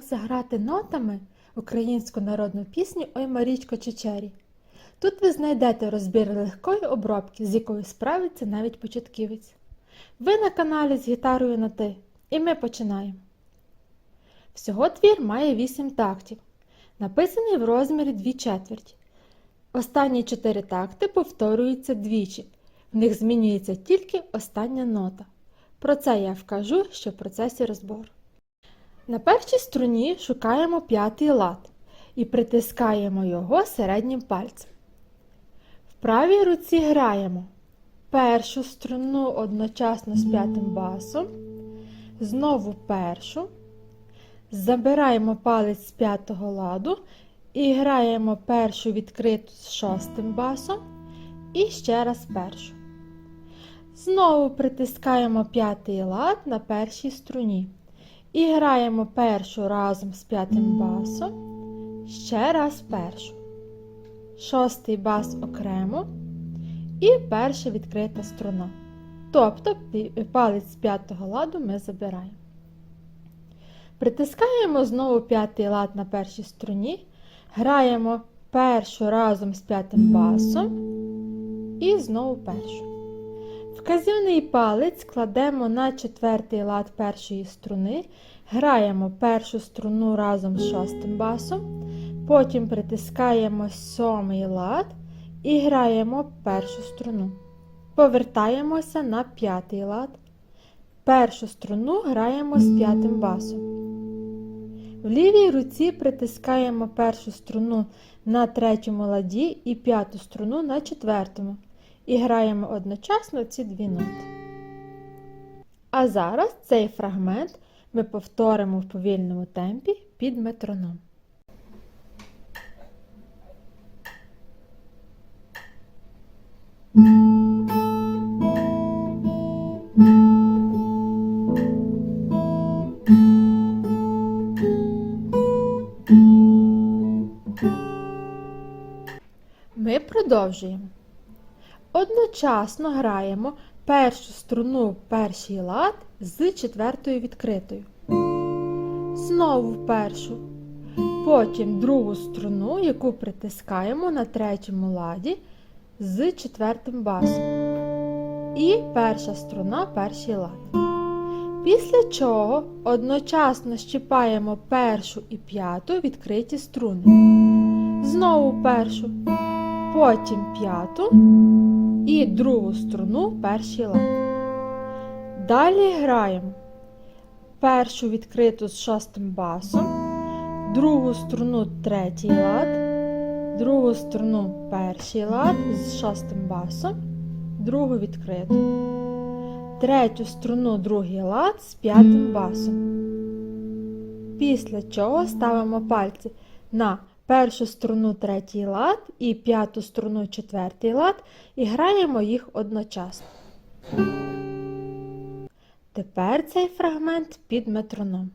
заграти нотами українську народну пісню Ой Марічко Чечері. Тут ви знайдете розбір легкої обробки, з якою справиться навіть початківець. Ви на каналі з гітарою на ти, і ми починаємо. Всього твір має 8 тактів, написаний в розмірі 2 четверті. Останні 4 такти повторюються двічі, в них змінюється тільки остання нота. Про це я вкажу ще в процесі розбору. На першій струні шукаємо п'ятий лад і притискаємо його середнім пальцем. В правій руці граємо першу струну одночасно з п'ятим басом, знову першу, забираємо палець з п'ятого ладу і граємо першу відкриту з шостим басом і ще раз першу. Знову притискаємо п'ятий лад на першій струні. І граємо першу разом з п'ятим басом, ще раз першу. Шостий бас окремо і перша відкрита струна. Тобто палець з п'ятого ладу ми забираємо. Притискаємо знову п'ятий лад на першій струні, граємо першу разом з п'ятим басом і знову першу. Вказівний палець кладемо на четвертий лад першої струни, граємо першу струну разом з шостим басом, потім притискаємо сьомий лад і граємо першу струну. Повертаємося на п'ятий лад. Першу струну граємо з п'ятим басом. В лівій руці притискаємо першу струну на третьому ладі і п'яту струну на четвертому і граємо одночасно ці дві ноти. А зараз цей фрагмент ми повторимо в повільному темпі під метроном. Ми продовжуємо. Одночасно граємо першу струну перший лад з четвертою відкритою. Знову першу. Потім другу струну, яку притискаємо на третьому ладі з четвертим басом. І перша струна перший лад. Після чого одночасно щипаємо першу і п'яту відкриті струни. Знову першу, потім п'яту і другу струну перший лад. Далі граємо першу відкриту з шостим басом, другу струну третій лад, другу струну перший лад з шостим басом, другу відкриту, третю струну другий лад з п'ятим басом. Після чого ставимо пальці на першу струну третій лад і п'яту струну четвертий лад і граємо їх одночасно. Тепер цей фрагмент під метроном.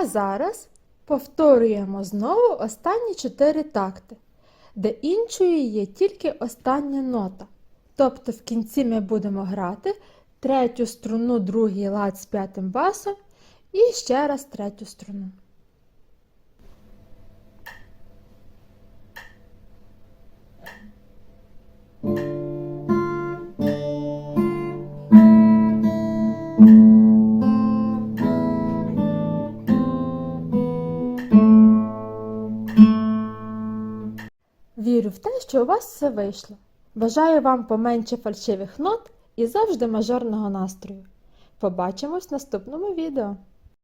А зараз повторюємо знову останні чотири такти, де іншою є тільки остання нота. Тобто в кінці ми будемо грати третю струну, другий лад з п'ятим басом і ще раз третю струну. Вірю в те, що у вас все вийшло. Бажаю вам поменше фальшивих нот і завжди мажорного настрою. Побачимось в наступному відео!